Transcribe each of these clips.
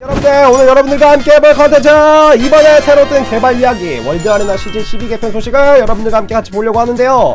여러분들 오늘 여러분들과 함께 해볼 컨텐츠 이번에 새로 뜬 개발 이야기. 월드 아레나 시즌 12 개편 소식을 여러분들과 함께 같이 보려고 하는데요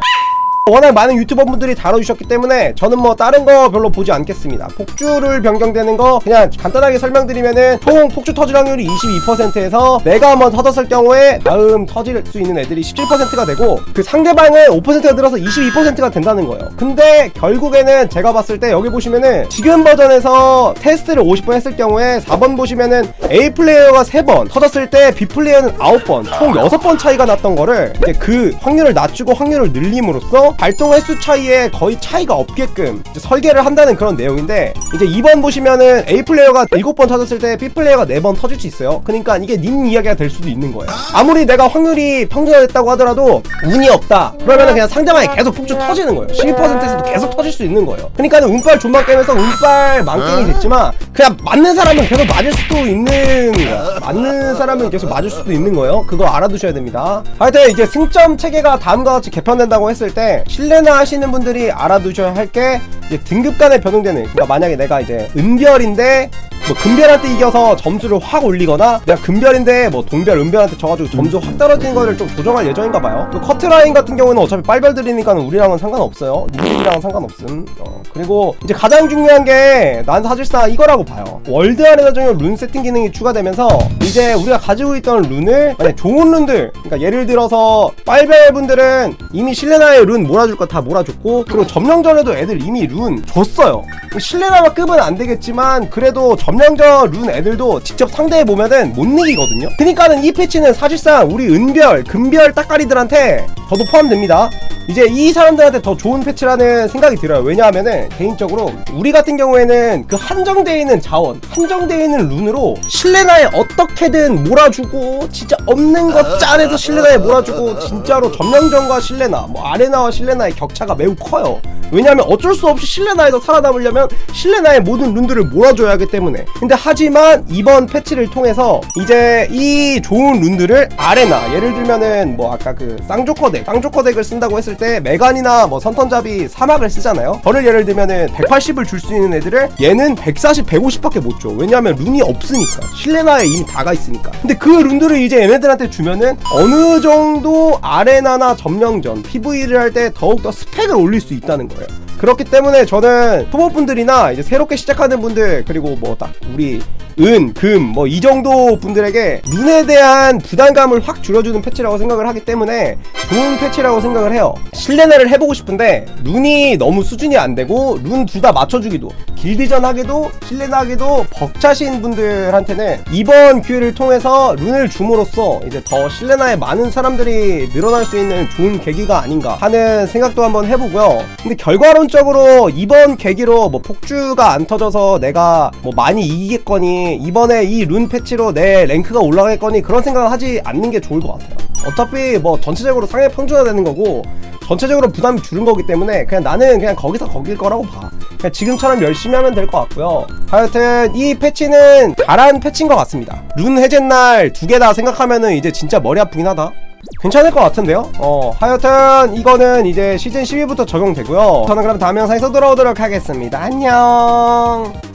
워낙 많은 유튜버 분들이 다뤄주셨기 때문에 저는 뭐 다른 거 별로 보지 않겠습니다. 폭주를 변경되는 거 그냥 간단하게 설명드리면은 총 폭주 터질 확률이 22%에서 내가 한번 터졌을 경우에 다음 터질 수 있는 애들이 17%가 되고 그 상대방은 5%가 들어서 22%가 된다는 거예요. 근데 결국에는 제가 봤을 때 여기 보시면은 지금 버전에서 테스트를 50번 했을 경우에 4번 보시면은 A 플레이어가 3번 터졌을 때 B 플레이어는 9번 총 6번 차이가 났던 거를 이제 그 확률을 낮추고 확률을 늘림으로써 발동 횟수 차이에 거의 차이가 없게끔 설계를 한다는 그런 내용인데 이제 2번 보시면은 A 플레이어가 7번 터졌을 때 B 플레이어가 4번 터질 수 있어요. 그러니까 이게 님 이야기가 될 수도 있는 거예요. 아무리 내가 확률이 평준화됐다고 하더라도 운이 없다. 그러면은 그냥 상대방이 계속 폭주 터지는 거예요. 12%에서도 계속 터질 수 있는 거예요. 그러니까 운빨 존망 게임에서 운빨 망게임이 됐지만 그냥 맞는 사람은 계속 맞을 수도 있는 거야. 맞는 사람은 계속 맞을 수도 있는 거예요. 그거 알아두셔야 됩니다. 하여튼 이제 승점 체계가 다음과 같이 개편된다고 했을 때 실내나 하시는 분들이 알아두셔야 할 게 등급 간에 변동되는 그러니까 만약에 내가 이제 은별인데 뭐 금별한테 이겨서 점수를 확 올리거나 내가 금별인데 뭐 동별 은별한테 져가지고 점수 확 떨어지는 거를 좀 조정할 예정인가 봐요. 또 커트라인 같은 경우는 어차피 빨별들이니까 우리랑은 상관없어요. 우리랑은 상관없음. 어, 그리고 이제 가장 중요한 게 난 사실상 이거라고 봐요. 월드 아레나 중에 룬 세팅 기능이 추가되면서 이제 우리가 가지고 있던 룬을 만약 좋은 룬들 그러니까 예를 들어서 빨별분들은 이미 실레나의 룬 몰아줄 거 다 몰아줬고 그리고 점령전에도 애들 이미 룬 줬어요. 실레나만 급은 안 되겠지만 그래도 점 령전 룬 애들도 직접 상대해 보면은 못 이기거든요. 그러니까는 이 패치는 사실상 우리 은별, 금별 따까리들한테 저도 포함됩니다. 이제 이 사람들한테 더 좋은 패치라는 생각이 들어요. 왜냐하면은 개인적으로 우리 같은 경우에는 그 한정되어 있는 자원, 한정되어 있는 룬으로 실레나에 어떻게든 몰아주고 진짜 없는 것 짠해서 실레나에 몰아주고 진짜로 점령전과 실레나, 뭐 아레나와 실레나의 격차가 매우 커요. 왜냐하면 어쩔 수 없이 실레나에서 살아남으려면 실레나의 모든 룬들을 몰아줘야 하기 때문에 근데 하지만 이번 패치를 통해서 이제 이 좋은 룬들을 아레나 예를 들면은 뭐 아까 그 쌍조커 덱 쌍조커 덱을 쓴다고 했을 때 메간이나 뭐 선턴잡이 사막을 쓰잖아요. 저를 예를 들면은 180을 줄 수 있는 애들을 얘는 140, 150밖에 못 줘. 왜냐하면 룬이 없으니까. 실레나에 이미 다가 있으니까. 근데 그 룬들을 이제 얘네들한테 주면은 어느 정도 아레나나 점령전 PV를 할 때 더욱더 스펙을 올릴 수 있다는 거예요 그렇기 때문에 저는 초보분들이나 이제 새롭게 시작하는 분들 그리고 뭐 딱 우리 은, 금, 뭐 이 정도 분들에게 룬에 대한 부담감을 확 줄여주는 패치라고 생각을 하기 때문에 좋은 패치라고 생각을 해요. 실내나를 해보고 싶은데 룬이 너무 수준이 안 되고 룬 둘 다 맞춰주기도 길디전 하기도 실내나 하기도 벅차신 분들한테는 이번 기회를 통해서 룬을 줌으로써 이제 더 실내나에 많은 사람들이 늘어날 수 있는 좋은 계기가 아닌가 하는 생각도 한번 해보고요. 근데 결과론 적으로 이번 계기로 뭐 폭주가 안 터져서 내가 뭐 많이 이기겠거니 이번에 이 룬 패치로 내 랭크가 올라가겠거니 그런 생각을 하지 않는 게 좋을 것 같아요. 어차피 뭐 전체적으로 상해 평준화 되는 거고 전체적으로 부담이 줄은 거기 때문에 그냥 나는 그냥 거기서 거길 거라고 봐. 그냥 지금처럼 열심히 하면 될 것 같고요. 하여튼 이 패치는 잘한 패치인 것 같습니다. 룬 해제 날 두 개 다 생각하면은 이제 진짜 머리 아프긴 하다. 괜찮을 것 같은데요? 어, 하여튼 이거는 이제 시즌 12부터 적용되고요. 저는 그럼 다음 영상에서 돌아오도록 하겠습니다. 안녕!